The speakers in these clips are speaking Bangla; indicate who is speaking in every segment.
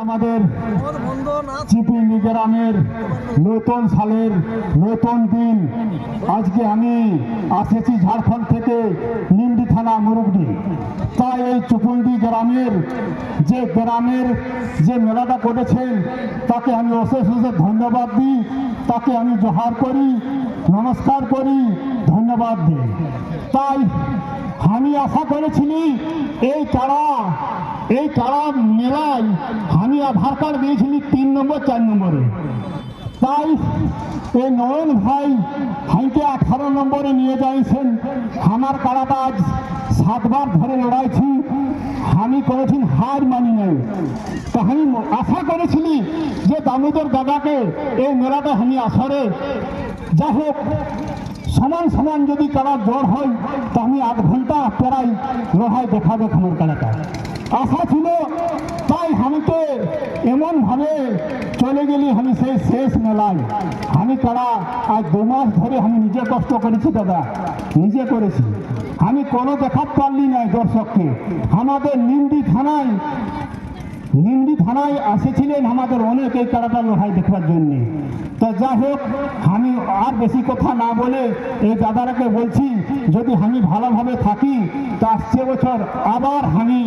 Speaker 1: আমাদের চিপিন্ডি গ্রামের নতুন সালের নতুন দিন। আজকে আমি আসেছি ঝাড়খণ্ড থেকে নিমডি থানা মুরুগডি। তাই এই চুপুন্ডি গ্রামের যে গ্রামের যে মেলাটা করেছেন, তাকে আমি অশেষ অশেষ ধন্যবাদ দিই। তাকে আমি জোহার করি, নমস্কার করি। ধন্যবাদ দিই তাই আমি আশা করেছিলি এই কারা এই কারা মেলায় আমি আধার কার্ড দিয়েছিলি তিন নম্বর, চার নম্বরে। তাই এই নয়ন ভাই ভাইকে আঠারো নম্বরে নিয়ে যাইছেন। আমার কারাটা আজ সাতবার ধরে লড়াইছি। আমি করেছেন হার মানি নাই। তা আমি আশা করেছিলি যে দামোদর দাদাকে এই মেলাটা আমি আসরে যাই হোক, সমান সমান যদি কারা জ্বর হয়, তা আমি আধ ঘণ্টা প্রায় লড়াই দেখাবে আমার কারাটা আশা ছিল, তাই আমাকে এমনভাবে চলে গেলি আমি সেই শেষ মেলায়। আমি কারা, আজ দু মাস ধরে আমি নিজে কষ্ট করেছি দাদা, নিজে করেছি। আমি কোনো দেখাতে পারলি না দর্শককে। আমাদের নিন্দি থানায় নিন্দি থানায় এসেছিলেন আমাদের অনেক এই কারাটা লড়াই দেখবার জন্যে। তো যাই হোক, আমি আর বেশি কথা না বলে এই দাদারাকে বলছি, যদি আমি ভালোভাবে থাকি, তা আসছে বছর আবার আমি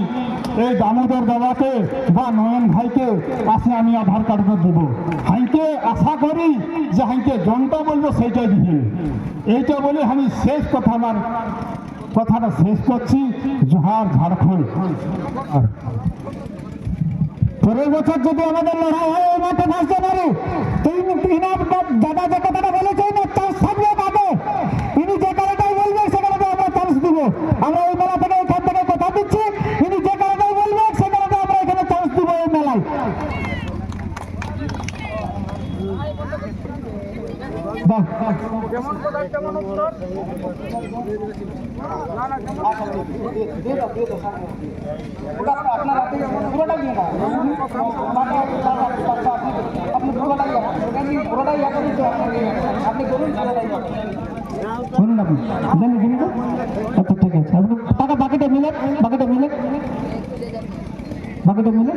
Speaker 1: এই দামোদর দাদাকে বা নয়ন ভাইকে আসে আমি আধার কার্ডটা দেবো। হাইকে আশা করি যে হাইকে জনটা বলব সেইটাই দিবেন। এইটা বলে আমি শেষ কথা আমার কথাটা শেষ করছি। জোহার ঝাড়খণ্ড। পরের বছর যদি আমাদের লড়াই হয়, এই মাঠে ভাসতে পারি। তিন তিনার দাদা যে কথাটা বলেছেন তার সামনে পাবে ইনি যে কারণটাই বলবেন সে কারণে আমরা চান্স দিব। আমরা এই মেলা থেকে এখান থেকে কথা দিচ্ছি। ইনি যে কারণটাই বলবেন সে কারণে আমরা এখানে চান্স দিব এই মেলায়। বাহ।
Speaker 2: যেমন কথা তেমন উত্তর
Speaker 1: বলুন আচ্ছা আপনি টাকা বাকিটা মিলে বাকিটা মিলে বাকিটা মিলে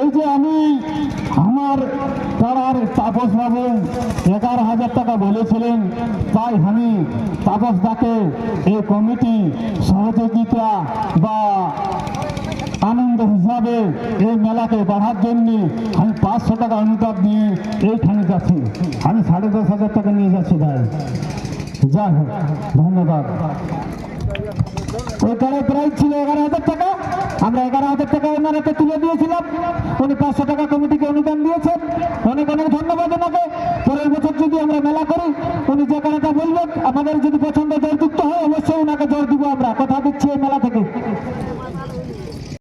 Speaker 1: এই যে আমি আমার পাড়ার তাপস বাবু, এগারো হাজার টাকা বলেছিলেন, তাই আমি তাপস দাকে এই কমিটি সহযোগিতা বা আনন্দ হিসাবে এই মেলাকে বাড়ার জন্য আমি পাঁচশো টাকা অনুদান দিয়ে এইখানে যাচ্ছি। আমি সাড়ে দশ হাজার টাকা নিয়ে যাচ্ছি, ভাই। যাই হোক, ধন্যবাদ। ওই প্রায় প্রাইজ ছিল এগারো হাজার টাকা। আমরা এগারো হাজার টাকা ওনার হাতে তুলে দিয়েছিলাম। উনি পাঁচশো টাকা কমিটিকে অনুদান দিয়েছেন। অনেক অনেক ধন্যবাদ ওনাকে। পরের বছর যদি আমরা মেলা করি, উনি যে কারণটা বলবেন, আমাদের যদি পছন্দ জয়যুক্ত হয়, অবশ্যই ওনাকে জয় দিব আমরা। কথা দিচ্ছি এই মেলা